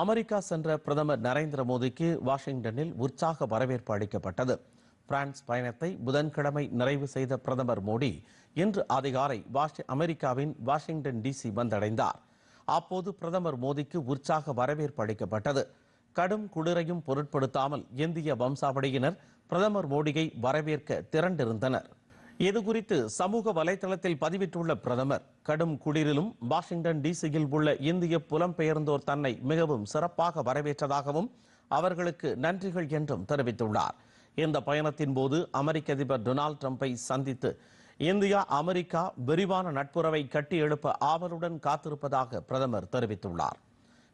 America சென்ற பிரதமர் நரேந்திர மோடிக்கு வாஷிங்டனில் உற்சாக வரவேற்பு அளிக்கப்பட்டது. பிரான்ஸ் பயணத்தை புதன்கிழமை நிறைவு செய்த பிரதமர் மோடி இன்று அதிகாலை அமெரிக்காவின் வாஷிங்டன் டிசி வந்தடைந்தார். அப்போது பிரதமர் மோடிக்கு உற்சாக வரவேற்பு அளிக்கப்பட்டது. கடும் குளிரையும் பொருட்படுத்தாமல் இந்திய வம்சாவளியினர் பிரதமர் மோடியை வரவேற்க திரண்டிருந்தனர். இதுகுறித்து சமூக வலைதளத்தில் பதிவிட்டுள்ள பிரதமர் கடும் குளிரிலும் வாஷிங்டன் டிசியில் உள்ள இந்திய புலம்பெயர்ந்தோர் தன்னை மிகவும் சிறப்பாக வரவேற்றதாகவும் அவர்களுக்கு நன்றிகள் என்றும் தெரிவித்துள்ளார். இந்த பயணத்தின் போது அமெரிக்க அதிபர் டொனால்ட் ட்ரம்பை சந்தித்து இந்தியா அமெரிக்கா விரிவான நட்புறவை கட்டி எழுப்ப ஆவலுடன் காத்திருப்பதாக பிரதமர் தெரிவித்துள்ளார்.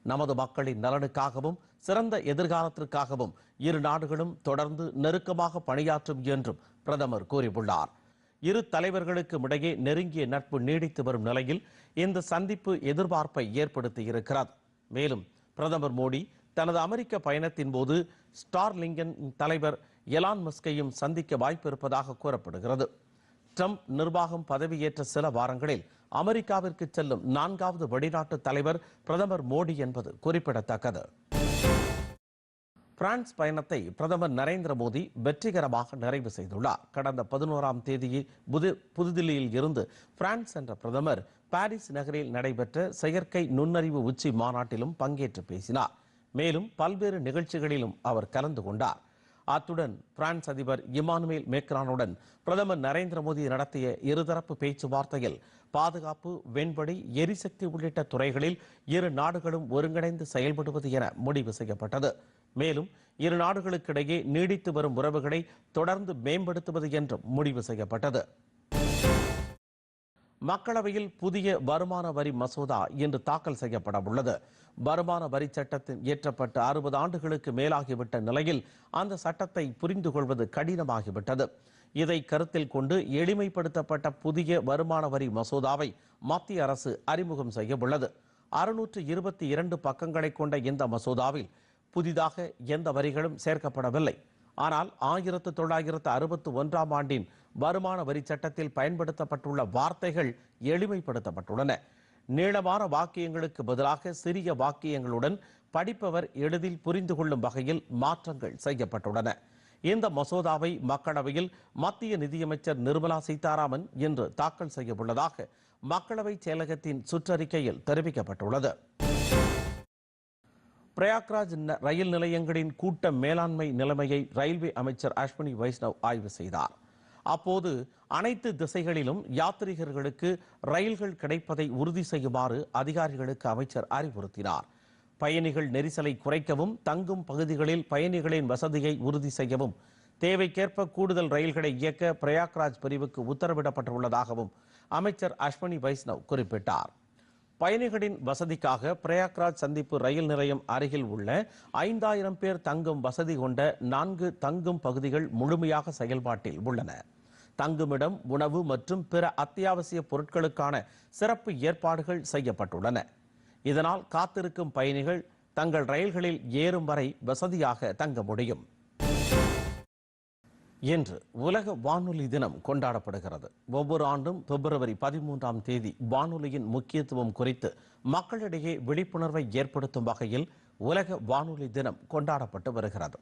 நமது மக்களின் நலனுக்காகவும் சிறந்த எதிர்காலத்திற்காகவும் இரு நாடுகளும் தொடர்ந்து நெருக்கமாக பணியாற்றும் என்றும் பிரதமர் கூறியுள்ளார். இரு தலைவர்களுக்கும் இடையே நெருங்கிய நட்பு நீடித்து வரும் நிலையில் இந்த சந்திப்பு எதிர்பார்ப்பை ஏற்படுத்தியிருக்கிறது மேலும் பிரதமர் மோடி தனது அமெரிக்க பயணத்தின் போது ஸ்டார்லிங்கன் தலைவர் எலான் மஸ்கையும் சந்திக்க வாய்ப்பு இருப்பதாக கூறப்படுகிறது. ட்ரம்ப் நிர்வாகம் பதவியேற்ற சில வாரங்களில் அமெரிக்காவிற்கு செல்லும் நான்காவது வெளிநாட்டு தலைவர் பிரதமர் மோடி என்பது குறிப்பிடத்தக்கது. பிரான்ஸ் பயணத்தை பிரதமர் நரேந்திர மோடி வெற்றிகரமாக நிறைவு செய்துள்ளார். கடந்த பதினோராம் தேதி புது புதுதில்லியில் இருந்து பிரான்ஸ் சென்ற பிரதமர் பாரிஸ் நகரில் நடைபெற்ற செயற்கை நுண்ணறிவு உச்சி மாநாட்டிலும் பங்கேற்று பேசினார். மேலும் பல்வேறு நிகழ்ச்சிகளிலும் அவர் கலந்து கொண்டார். அத்துடன் பிரான்ஸ் அதிபர் இமானுவேல் மேக்ரானுடன் பிரதமர் நரேந்திர மோடி நடத்திய இருதரப்பு பேச்சுவார்த்தையில் பாதுகாப்பு வெண்படி எரிசக்தி உள்ளிட்ட துறைகளில் இரு நாடுகளும் ஒருங்கிணைந்து செயல்படுவது என முடிவு செய்யப்பட்டது. மேலும் இரு நாடுகளுக்கிடையே நீடித்து வரும் உறவுகளை தொடர்ந்து மேம்படுத்துவது என்றும் முடிவு செய்யப்பட்டது. மக்களவையில் புதிய வருமான வரி மசோதா இன்று தாக்கல் செய்யப்பட உள்ளது. வருமான வரி சட்டத்தின் இயற்றப்பட்டு அறுபது ஆண்டுகளுக்கு மேலாகிவிட்ட நிலையில் அந்த சட்டத்தை புரிந்து கொள்வது கடினமாகிவிட்டது. இதை கருத்தில் கொண்டு எளிமைப்படுத்தப்பட்ட புதிய வருமான வரி மசோதாவை மத்திய அரசு அறிமுகம் செய்ய உள்ளது. அறுநூற்று இருபத்தி இரண்டு பக்கங்களை கொண்ட இந்த மசோதாவில் புதிதாக எந்த வரிகளும் சேர்க்கப்படவில்லை. ஆனால் ஆயிரத்து தொள்ளாயிரத்து அறுபத்து ஒன்றாம் ஆண்டின் வருமான வரி சட்டத்தில் பயன்படுத்தப்பட்டுள்ள வார்த்தைகள் எளிமைப்படுத்தப்பட்டுள்ளன. நீளமான வாக்கியங்களுக்கு பதிலாக சிறிய வாக்கியங்களுடன் படிப்பவர் எளிதில் புரிந்து கொள்ளும் வகையில் மாற்றங்கள் செய்யப்பட்டுள்ளன. இந்த மசோதாவை மக்களவையில் மத்திய நிதியமைச்சர் நிர்மலா சீதாராமன் இன்று தாக்கல் செய்யவுள்ளதாக மக்களவை செயலகத்தின் சுற்றறிக்கையில் தெரிவிக்கப்பட்டுள்ளது. பிரயாக்ராஜ் ந- ரயில் நிலையங்களின் கூட்ட மேலாண்மை நிலைமையை ரயில்வே அமைச்சர் அஸ்வினி வைஷ்ணவ் ஆய்வு செய்தார். அப்போது அனைத்து திசைகளிலும் யாத்ரீகர்களுக்கு ரயில்கள் கிடைப்பதை உறுதி செய்யுமாறு அதிகாரிகளுக்கு அமைச்சர் அறிவுறுத்தினார். பயணிகள் நெரிசலை குறைக்கவும் தங்கும் பகுதிகளில் பயணிகளின் வசதியை உறுதி செய்யவும் தேவைக்கேற்ப கூடுதல் ரயில்களை இயக்க பிரயாக்ராஜ் பிரிவுக்கு உத்தரவிடப்பட்டுள்ளதாகவும் அமைச்சர் அஸ்வினி வைஷ்ணவ் குறிப்பிட்டார். பயணிகளின் வசதிக்காக பிரயாக்ராஜ் சந்திப்பு ரயில் நிலையம் அருகில் உள்ள ஐந்தாயிரம் பேர் தங்கும் வசதி கொண்ட நான்கு தங்கும் பகுதிகள் முழுமையாக செயல்பாட்டில் உள்ளன. தங்குமிடம் உணவு மற்றும் பிற அத்தியாவசிய பொருட்களுக்கான சிறப்பு ஏற்பாடுகள் செய்யப்பட்டுள்ளன. இதனால் காத்திருக்கும் பயணிகள் தங்கள் ரயில்களில் ஏறும் வரை வசதியாக தங்க முடியும். இன்று உலக வானொலி தினம் கொண்டாடப்படுகிறது. ஒவ்வொரு ஆண்டும் பிப்ரவரி பதிமூன்றாம் தேதி வானொலியின் முக்கியத்துவம் குறித்து மக்களிடையே விழிப்புணர்வை ஏற்படுத்தும் வகையில் உலக வானொலி தினம் கொண்டாடப்பட்டு வருகிறது.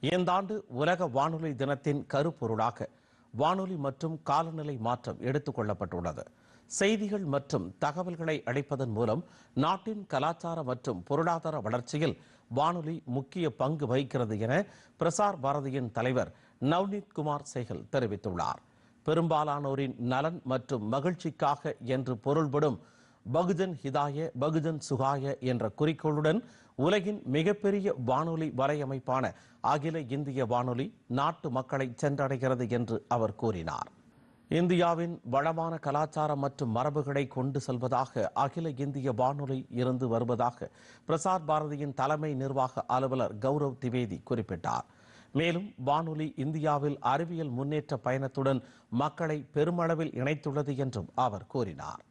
இந்த ஆண்டு உலக வானொலி தினத்தின் கருப்பொருளாக வானொலி மற்றும் காலநிலை மாற்றம் எடுத்துக் கொள்ளப்பட்டுள்ளது. செய்திகள் மற்றும் தகவல்களை அளிப்பதன் மூலம் நாட்டின் கலாச்சார மற்றும் பொருளாதார வளர்ச்சியில் வானொலி முக்கிய பங்கு வகிக்கிறது என பிரசார் பாரதியின் தலைவர் நவ்னீத் குமார் சேகல் தெரிவித்துள்ளார். பெரும்பாலானோரின் நலன் மற்றும் மகிழ்ச்சிக்காக என்று பொருள்படும் பகுஜன் ஹிதாய பகுஜன் சுகாய என்ற குறிக்கோளுடன் உலகின் மிகப்பெரிய வானொலி வலையமைப்பான அகில இந்திய வானொலி நாட்டு மக்களை சென்றடைகிறது என்று அவர் கூறினார். இந்தியாவின் வளமான கலாச்சாரம் மற்றும் மரபுகளை கொண்டு செல்வதாக அகில இந்திய வானொலி இருந்து வருவதாக பிரசார் பாரதியின் தலைமை நிர்வாக அலுவலர் கௌரவ் திவேதி குறிப்பிட்டார். மேலும் வானொலி இந்தியாவில் அறிவியல் முன்னேற்ற பயணத்துடன் மக்களை பெருமளவில் இணைத்துள்ளது என்றும் அவர் கூறினார்.